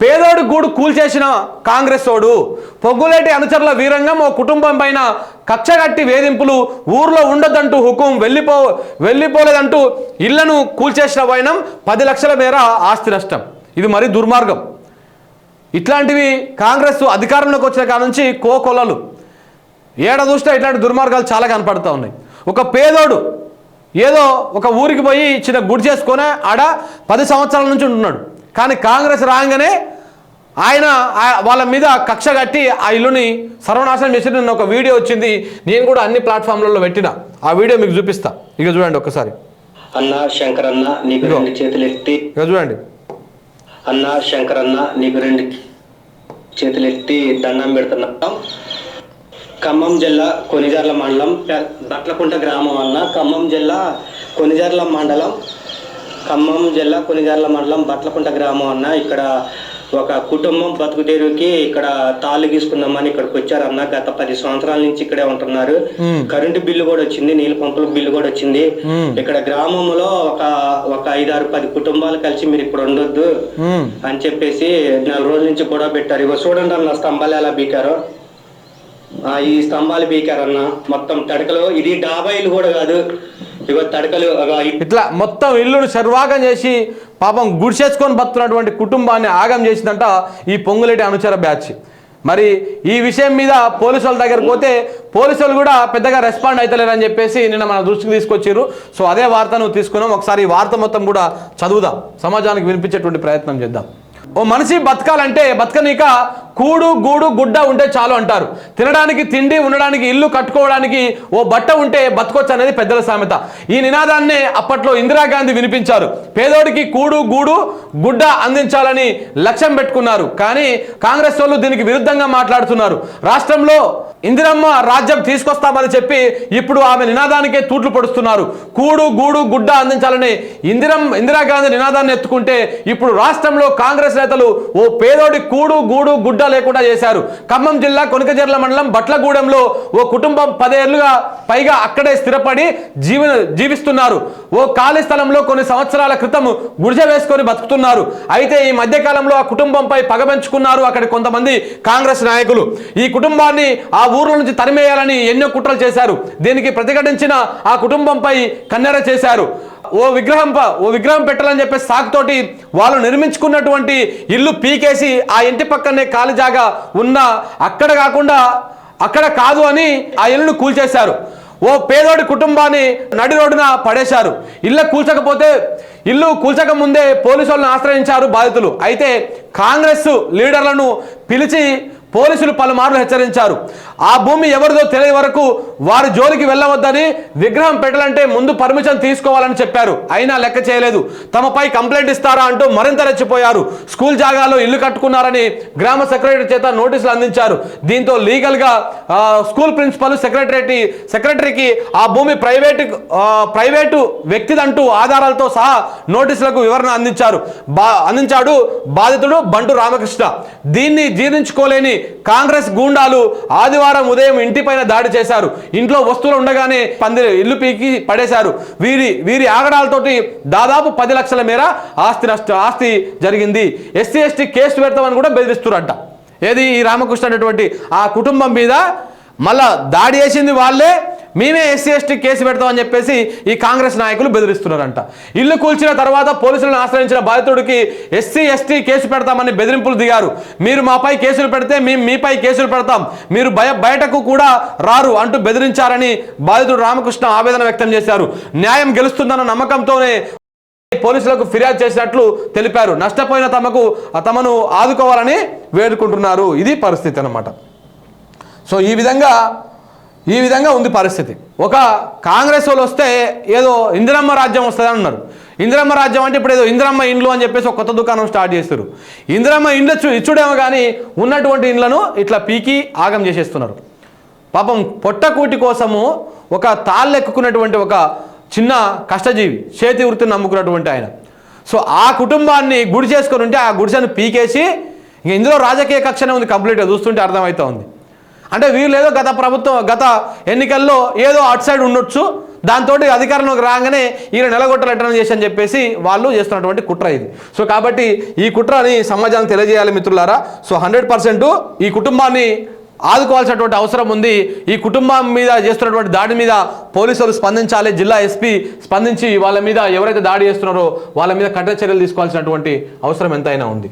పేదోడు గూడు కూల్చేసిన కాంగ్రెస్ ఓడు పొగ్గులేటి అనుచరుల వీరంగం ఓ కుటుంబం పైన కక్షగట్టి వేధింపులు ఊర్లో ఉండొద్దంటూ హుకుం వెళ్ళిపో వెళ్ళిపోలేదంటూ ఇళ్ళను కూల్చేసిన వైనం పది లక్షల మేర ఆస్తి నష్టం. ఇది మరి దుర్మార్గం. ఇట్లాంటివి కాంగ్రెస్ అధికారంలోకి వచ్చిన కాడ నుంచి కోకొలలు ఏడ చూసినా ఇట్లాంటి దుర్మార్గాలు చాలా కనపడుతూ ఉన్నాయి. ఒక పేదోడు ఏదో ఒక ఊరికి పోయి చిన్న గుడి చేసుకొని ఆడ పది సంవత్సరాల నుంచి ఉంటున్నాడు. కానీ కాంగ్రెస్ రాగానే ఆయన వాళ్ళ మీద కక్ష కట్టి ఆ ఇల్లుని సర్వనాశనం చేసి నిన్న ఒక వీడియో వచ్చింది. నేను కూడా అన్ని ప్లాట్ఫామ్లలో పెట్టిన. ఆ వీడియో మీకు చూపిస్తా. ఇక చూడండి ఒక్కసారి అన్న శంకరన్న నీకు ఇదిగో. రెండు చేతులు ఎత్తి. ఇక చూడండి. అన్న శంకరన్న నీకు రెండు చేతులు ఎత్తి దండం పెడుతున్నాం. ఖమ్మం జిల్లా కొనిజర్ల మండలం బట్లకుంట గ్రామం అన్న. ఖమ్మం జిల్లా కొనిజర్ల మండలం ఖమ్మం జిల్లా కొనిజర్ల మండలం బట్లకుంట గ్రామం అన్న. ఇక్కడ ఒక కుటుంబం బతుకు తెరువుకి ఇక్కడ తాళ్ళు గీసుకుందామని ఇక్కడికి వచ్చారన్న గత పది సంవత్సరాల నుంచి ఇక్కడే ఉంటున్నారు. కరెంటు బిల్లు కూడా వచ్చింది నీళ్ళ పంపుల బిల్లు కూడా వచ్చింది. ఇక్కడ గ్రామంలో ఒక ఒక ఐదారు పది కుటుంబాలు కలిసి మీరు ఇక్కడ ఉండొద్దు. అని చెప్పేసి నెల రోజుల నుంచి గొడవ పెట్టారు. ఇగో చూడండి అన్న స్తంభాలు ఎలా బీకారో. ఆ, ఈ స్తంభాలు బీకారన్న. మొత్తం తడకలు ఇది డాబా ఇల్లు కూడా కాదు. ఇగో తడకలు ఇట్లా మొత్తం ఇల్లును సర్వాగం చేసి పాపం గుడిసేసుకొని బతున్నటువంటి కుటుంబాన్ని ఆగం చేసిందంట ఈ పొంగులేటి అనుచర బ్యాచ్. మరి ఈ విషయం మీద పోలీసు వాళ్ళ దగ్గరకు పోతే పోలీసు వాళ్ళు కూడా పెద్దగా రెస్పాండ్ అవుతలేరని చెప్పేసి నిన్న మన దృష్టికి తీసుకొచ్చారు సో అదే వార్తను తీసుకున్నాం ఒకసారి ఈ వార్త మొత్తం కూడా చదువుదాం. సమాజానికి వినిపించేటువంటి ప్రయత్నం చేద్దాం. ఓ మనిషి బతకాలంటే బతకనీక కూడు గూడు గుడ్డ ఉంటే చాలు అంటారు. తినడానికి తిండి ఉండడానికి ఇల్లు కట్టుకోవడానికి ఓ బట్ట ఉంటే బతకొచ్చు అనేది పెద్దల సామెత. ఈ నినాదాన్నే అప్పట్లో ఇందిరాగాంధీ వినిపించారు. పేదోడికి కూడు గూడు గుడ్డ అందించాలని లక్ష్యం పెట్టుకున్నారు. కానీ కాంగ్రెస్ వాళ్ళు దీనికి విరుద్ధంగా మాట్లాడుతున్నారు. రాష్ట్రంలో ఇందిరమ్మ రాజ్యం తీసుకొస్తామని చెప్పి ఇప్పుడు ఆమె నినాదానికే తూట్లు పొడుస్తున్నారు. కూడు గూడు గుడ్డ అందించాలని ఇందిరం ఇందిరాగాంధీ నినాదాన్ని ఎత్తుకుంటే ఇప్పుడు రాష్ట్రంలో కాంగ్రెస్ నేతలు ఓ పేదోడి కూడు గూడు గుడ్డ లేకుండా చేశారు. ఖమ్మం జిల్లా కొనకజర్ల మండలం బట్లగూడెంలో ఓ కుటుంబం పదేళ్ళుగా పైగా అక్కడే స్థిరపడి జీవ జీవిస్తున్నారు. ఓ ఖాళీ స్థలంలో కొన్ని సంవత్సరాల క్రితం గుడిజ వేసుకొని బతుకుతున్నారు. అయితే ఈ మధ్యకాలంలో ఆ కుటుంబంపై పగబెంచుకున్నారు అక్కడ కొంతమంది కాంగ్రెస్ నాయకులు. ఈ కుటుంబాన్ని ఆ ఊర్ల నుంచి తరిమేయాలని ఎన్నో కుట్రలు చేశారు. దీనికి ప్రతిఘటించిన ఆ కుటుంబంపై కన్నెర చేశారు. ఓ విగ్రహం ప- ఓ విగ్రహం పెట్టాలని చెప్పే సాకుతోటి వాళ్ళు నిర్మించుకున్నటువంటి ఇల్లు పీకేసి ఆ ఇంటి పక్కనే ఖాళీ జాగా ఉన్న అక్కడ కాకుండా అక్కడ కాదు అని ఆ ఇల్లును కూల్చేశారు. ఓ పేదోడి కుటుంబాన్ని నడి రోడ్డున పడేశారు. ఇల్లు కూల్చకపోతే ఇల్లు కూల్చక ముందే పోలీసు వాళ్ళని ఆశ్రయించారు బాధితులు. అయితే కాంగ్రెస్ లీడర్లను పిలిచి పోలీసులు పలుమార్లు హెచ్చరించారు. ఆ భూమి ఎవరిదో తెలియని వరకు వారి జోలికి వెళ్ళవద్దని విగ్రహం పెట్టాలంటే ముందు పర్మిషన్ తీసుకోవాలని చెప్పారు. అయినా లెక్క చేయలేదు. తమపై కంప్లైంట్ ఇస్తారా అంటూ మరింత రెచ్చిపోయారు. స్కూల్ జాగాలో ఇల్లు కట్టుకున్నారని గ్రామ సెక్రటరీ చేత నోటీసులు అందించారు. దీంతో లీగల్గా స్కూల్ ప్రిన్సిపల్ సెక్రటరీ సెక్రటరీకి ఆ భూమి ప్రైవేటు ప్రైవేటు వ్యక్తిదంటూ ఆధారాలతో సహా నోటీసులకు వివరణ అందించారు. బా అందించాడు బాధితుడు బంటు రామకృష్ణ. దీన్ని జీర్ణించుకోలేని కాంగ్రెస్ గూండాలు ఆదివారం ఉదయం ఇంటిపైన దాడి చేశారు. ఇంట్లో వస్తువులు ఉండగానే పంది ఇల్లు పీకి పడేశారు. వీరి వీరి ఆగడాలతోటి దాదాపు పది లక్షల మేర ఆస్తి నష్ట ఆస్తి జరిగింది. ఎస్సీ ఎస్టీ కేసు పెడతామని కూడా బెదిరిస్తున్నారంట ఏది ఈ రామకృష్ణ అనేటువంటి ఆ కుటుంబం మీద మళ్ళా దాడి చేసింది వాళ్ళే మేమే ఎస్సీ ఎస్టీ కేసు పెడతామని చెప్పేసి ఈ కాంగ్రెస్ నాయకులు బెదిరిస్తున్నారంట. ఇల్లు కూల్చిన తర్వాత పోలీసులను ఆశ్రయించిన బాధితుడికి ఎస్సీ ఎస్టీ కేసు పెడతామని బెదిరింపులు దిగారు. మీరు మాపై కేసులు పెడితే మేము మీపై కేసులు పెడతాం. మీరు భయ బయటకు కూడా రారు అంటూ బెదిరించారని బాధితుడు రామకృష్ణ ఆవేదన వ్యక్తం చేశారు. న్యాయం గెలుస్తుందన్న నమ్మకంతోనే పోలీసులకు ఫిర్యాదు చేసినట్లు తెలిపారు. నష్టపోయిన తమకు తమను ఆదుకోవాలని వేడుకుంటున్నారు. ఇది పరిస్థితి అనమాట సో ఈ విధంగా ఈ విధంగా ఉంది పరిస్థితి. ఒక కాంగ్రెస్ వాళ్ళు వస్తే ఏదో ఇందిరమ్మ రాజ్యం వస్తుంది అన్నారు. ఇందిరమ్మ రాజ్యం అంటే ఇప్పుడు ఏదో ఇందిరమ్మ ఇండ్లు అని చెప్పేసి ఒక కొత్త దుకాణం స్టార్ట్ చేస్తారు ఇందిరమ్మ ఇండ్లు ఇచ్చు- ఇచ్చుడేమో కానీ ఉన్నటువంటి ఇండ్లను ఇట్లా పీకి ఆగం చేసేస్తున్నారు. పాపం పొట్టకూటి కోసము ఒక తాళ్ళెక్కున్నటువంటి ఒక చిన్న కష్టజీవి చేతి వృత్తిని నమ్ముకున్నటువంటి ఆయన. సో ఆ కుటుంబాన్ని గుడి చేసుకొని ఉంటే ఆ గుడిసెను పీకేసి ఇంక ఇందులో రాజకీయ కక్షనే ఉంది కంప్లీట్గా చూస్తుంటే అర్థమవుతా ఉంది. అంటే వీళ్ళు ఏదో గత ప్రభుత్వం గత ఎన్నికల్లో ఏదో అటు సైడ్ ఉండొచ్చు. దాంతో అధికారంలోకి రాగానే ఈయన నెలగొట్టలెట్టడం చేసి అని చెప్పేసి వాళ్ళు చేస్తున్నటువంటి కుట్ర ఇది. సో కాబట్టి ఈ కుట్రని సమాజానికి తెలియజేయాలి మిత్రులారా. సో హండ్రెడ్ ఈ కుటుంబాన్ని ఆదుకోవాల్సినటువంటి అవసరం ఉంది. ఈ కుటుంబం మీద చేస్తున్నటువంటి దాడి మీద పోలీసులు స్పందించాలి జిల్లా ఎస్పీ స్పందించి వాళ్ళ మీద ఎవరైతే దాడి చేస్తున్నారో వాళ్ళ మీద కఠిన చర్యలు తీసుకోవాల్సినటువంటి అవసరం ఎంతైనా ఉంది.